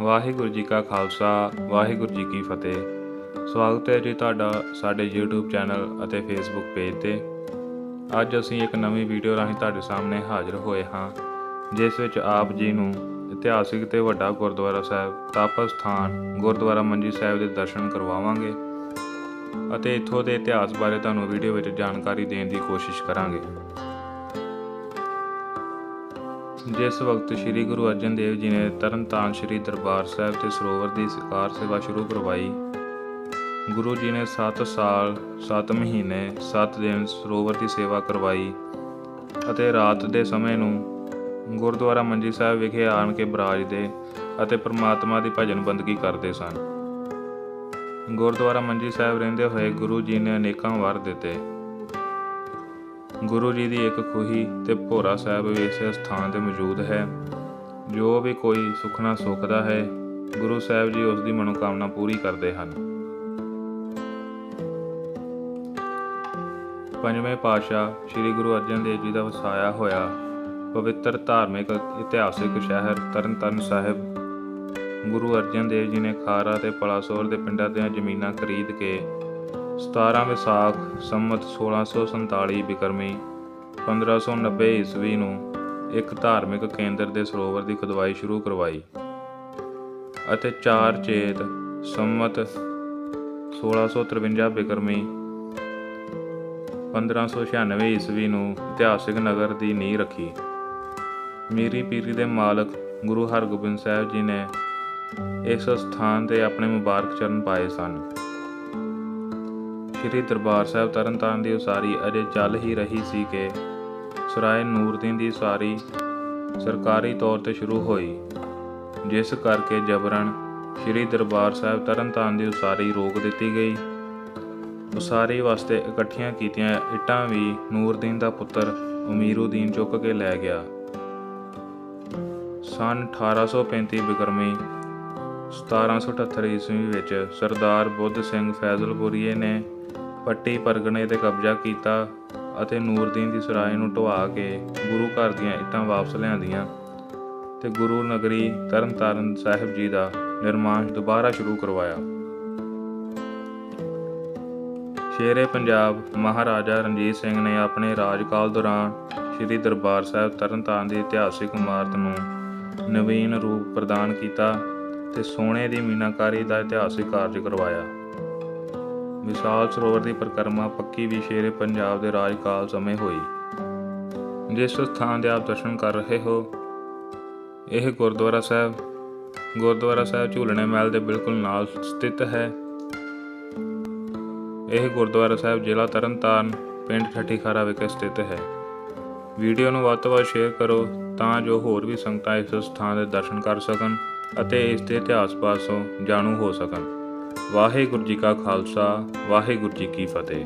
ਵਾਹਿਗੁਰੂ ਜੀ ਕਾ ਖਾਲਸਾ, ਵਾਹਿਗੁਰੂ ਜੀ ਕੀ ਫਤਿਹ। ਸਵਾਗਤ ਹੈ ਜੀ ਤੁਹਾਡਾ ਸਾਡੇ YouTube ਚੈਨਲ ਅਤੇ Facebook ਪੇਜ ਤੇ। ਅੱਜ ਅਸੀਂ ਇੱਕ ਨਵੀਂ ਵੀਡੀਓ ਰਾਹੀਂ ਤੁਹਾਡੇ ਸਾਹਮਣੇ ਹਾਜ਼ਰ ਹੋਏ ਹਾਂ, ਜਿਸ ਵਿੱਚ ਆਪ ਜੀ ਨੂੰ ਇਤਿਹਾਸਿਕ ਤੇ ਵੱਡਾ ਗੁਰਦੁਆਰਾ ਸਾਹਿਬ ਤਪ ਸਥਾਨ ਗੁਰਦੁਆਰਾ ਮੰਜੀ ਸਾਹਿਬ ਦੇ ਦਰਸ਼ਨ ਕਰਵਾਵਾਂਗੇ ਅਤੇ ਇੱਥੋਂ ਦੇ ਇਤਿਹਾਸ ਬਾਰੇ ਤੁਹਾਨੂੰ ਵੀਡੀਓ ਵਿੱਚ ਜਾਣਕਾਰੀ ਦੇਣ ਦੀ ਕੋਸ਼ਿਸ਼ ਕਰਾਂਗੇ। ਜਿਸ ਵਕਤ ਸ੍ਰੀ ਗੁਰੂ ਅਰਜਨ ਦੇਵ ਜੀ ਨੇ ਤਰਨਤਾਰਨ ਸ੍ਰੀ ਦਰਬਾਰ ਸਾਹਿਬ ਤੇ ਸਰੋਵਰ ਦੀ ਕਾਰ ਸੇਵਾ ਸ਼ੁਰੂ ਕਰਵਾਈ, ਗੁਰੂ ਜੀ ਨੇ 7 ਸਾਲ 7 ਮਹੀਨੇ 7 ਦਿਨ ਸਰੋਵਰ ਦੀ ਸੇਵਾ ਕਰਵਾਈ ਅਤੇ ਰਾਤ ਦੇ ਸਮੇਂ ਨੂੰ ਗੁਰਦੁਆਰਾ ਮੰਜੀ ਸਾਹਿਬ ਵਿਖੇ ਆਣ ਕੇ ਬਰਾਜਦੇ ਅਤੇ ਪ੍ਰਮਾਤਮਾ ਦੀ ਭਜਨ ਬੰਦਗੀ ਕਰਦੇ ਸਨ। ਗੁਰਦੁਆਰਾ ਮੰਜੀ ਸਾਹਿਬ ਰਹਿੰਦੇ ਹੋਏ ਗੁਰੂ ਜੀ ਨੇ ਅਨੇਕਾਂ ਵਾਰ ਦਿੱਤੇ। ਗੁਰੂ ਜੀ ਦੀ ਇੱਕ ਖੂਹੀ ਤੇ ਭੋਰਾ ਸਾਹਿਬ ਵੀ ਇਸੇ ਸਥਾਨ ਤੇ ਮੌਜੂਦ ਹੈ। ਜੋ ਵੀ ਕੋਈ ਸੁਖਨਾ ਸੁਖਦਾ ਹੈ, ਗੁਰੂ ਸਾਹਿਬ ਜੀ ਉਸ ਦੀ ਮਨੋਕਾਮਨਾ ਪੂਰੀ ਕਰਦੇ ਹਨ। ਪੰਜਵੇਂ ਪਾਤਸ਼ਾਹ ਸ੍ਰੀ ਗੁਰੂ ਅਰਜਨ ਦੇਵ ਜੀ ਦਾ ਵਸਾਇਆ ਹੋਇਆ ਪਵਿੱਤਰ ਧਾਰਮਿਕ ਇਤਿਹਾਸਿਕ ਸ਼ਹਿਰ ਤਰਨਤਾਰਨ ਸਾਹਿਬ, ਗੁਰੂ ਅਰਜਨ ਦੇਵ ਜੀ ਨੇ ਖਾਰਾ ਤੇ ਪਲਾਸੌਰ ਦੇ ਪਿੰਡਾਂ ਦੀਆਂ ਜ਼ਮੀਨਾਂ ਖਰੀਦ ਕੇ 17 ਵਿਸਾਖ ਸੰਮਤ 1647 ਬਿਕਰਮੀ 1590 ਈਸਵੀ ਨੂੰ ਇੱਕ ਧਾਰਮਿਕ ਕੇਂਦਰ ਦੇ ਸਰੋਵਰ ਦੀ ਖੁਦਵਾਈ ਸ਼ੁਰੂ ਕਰਵਾਈ ਅਤੇ 4 ਚੇਤ, ਸੰਮਤ 1653 ਬਿਕਰਮੀ 1596 ਈਸਵੀ ਨੂੰ ਇਤਿਹਾਸਿਕ ਨਗਰ ਦੀ ਨੀਂਹ ਰੱਖੀ। ਮੀਰੀ ਪੀਰੀ ਦੇ ਮਾਲਕ ਗੁਰੂ ਹਰਗੋਬਿੰਦ ਸਾਹਿਬ ਜੀ ਨੇ ਇਸ ਸਥਾਨ ਤੇ ਆਪਣੇ ਮੁਬਾਰਕ ਚਰਨ ਪਾਏ ਸਨ। ਸ਼੍ਰੀ ਦਰਬਾਰ ਸਾਹਿਬ ਤਰਨਤਾਰਨ ਦੀ ਉਸਾਰੀ ਅਜੇ ਚੱਲ ਹੀ ਰਹੀ ਸੀ ਕਿ ਸਰਾਏ ਨੂਰਦੀਨ ਦੀ ਉਸਾਰੀ ਸਰਕਾਰੀ ਤੌਰ ਤੇ ਸ਼ੁਰੂ ਹੋਈ, ਜਿਸ ਕਰਕੇ ਜਬਰਨ ਸ਼੍ਰੀ ਦਰਬਾਰ ਸਾਹਿਬ ਤਰਨਤਾਰਨ ਦੀ ਉਸਾਰੀ ਰੋਕ ਦਿੱਤੀ ਗਈ। ਉਸਾਰੀ ਵਾਸਤੇ ਇਕੱਠੀਆਂ ਕੀਤੀਆਂ ਇੱਟਾਂ ਵੀ ਨੂਰਦੀਨ ਦਾ ਪੁੱਤਰ ਉਮੀਰੂਦੀਨ ਚੁੱਕ ਕੇ ਲੈ ਗਿਆ। ਸਨ 1835 ਬਿਕਰਮੀ 1778 ਈਸਵੀ ਵਿੱਚ ਸਰਦਾਰ ਬੁੱਧ ਸਿੰਘ ਫੈਜ਼ਲਪੁਰੀਏ ਨੇ ਪੱਟੀ ਪਰਗਣੇ ਤੇ ਕਬਜ਼ਾ ਕੀਤਾ ਅਤੇ ਨੂਰਦੀਨ ਦੀ ਸਰਾਏ ਨੂੰ ਢਵਾ ਕੇ ਗੁਰੂ ਘਰ ਦੀਆਂ ਇੱਟਾਂ ਵਾਪਸ ਲਿਆਂਦੀਆਂ ਤੇ ਗੁਰੂ ਨਗਰੀ ਤਰਨਤਾਰਨ ਸਾਹਿਬ ਜੀ ਦਾ ਨਿਰਮਾਣ ਦੁਬਾਰਾ ਸ਼ੁਰੂ ਕਰਵਾਇਆ। ਸ਼ੇਰੇ ਪੰਜਾਬ ਮਹਾਰਾਜਾ ਰਣਜੀਤ ਸਿੰਘ ਨੇ ਆਪਣੇ ਰਾਜਕਾਲ ਦੌਰਾਨ ਸ੍ਰੀ ਦਰਬਾਰ ਸਾਹਿਬ ਤਰਨਤਾਰਨ ਦੀ ਇਤਿਹਾਸਿਕ ਇਮਾਰਤ ਨੂੰ ਨਵੀਨ ਰੂਪ ਪ੍ਰਦਾਨ ਕੀਤਾ ਤੇ ਸੋਨੇ ਦੀ ਮੀਨਾਕਾਰੀ ਦਾ ਇਤਿਹਾਸਿਕ ਕਾਰਜ ਕਰਵਾਇਆ। ਵਿਸ਼ਾਲ ਸਰੋਵਰ ਦੀ ਪਰਿਕਰਮਾ ਪੱਕੀ ਵੀ ਸ਼ੇਰੇ ਪੰਜਾਬ ਦੇ ਰਾਜਕਾਲ ਸਮੇਂ ਹੋਈ। ਜਿਸ ਸਥਾਨ ਦੇ ਆਪ ਦਰਸ਼ਨ ਕਰ ਰਹੇ ਹੋ, ਇਹ ਗੁਰਦੁਆਰਾ ਸਾਹਿਬ। ਗੁਰਦੁਆਰਾ ਸਾਹਿਬ ਝੂਲਣੇ ਮਹਿਲ ਦੇ ਬਿਲਕੁਲ ਨਾਲ ਸਥਿਤ ਹੈ। ਇਹ ਗੁਰਦੁਆਰਾ ਸਾਹਿਬ ਜ਼ਿਲ੍ਹਾ ਤਰਨਤਾਰਨ, ਪਿੰਡ ਠੱਠੀਖਾਰਾ ਵਿਖੇ ਸਥਿਤ ਹੈ। ਵੀਡੀਓ ਨੂੰ ਵੱਧ ਤੋਂ ਵੱਧ ਸ਼ੇਅਰ ਕਰੋ ਤਾਂ ਜੋ ਹੋਰ ਵੀ ਸੰਗਤਾਂ ਇਸ ਸਥਾਨ ਦੇ ਦਰਸ਼ਨ ਕਰ ਸਕਣ। ਅਤੇ ਇਸ ਦੇ ਇਤਿਹਾਸ ਪਾਸੋਂ ਜਾਣੂ ਹੋ ਸਕਣ। ਵਾਹਿਗੁਰੂ ਜੀ ਕਾ ਖਾਲਸਾ, ਵਾਹਿਗੁਰੂ ਜੀ ਕੀ ਫਤਿਹ।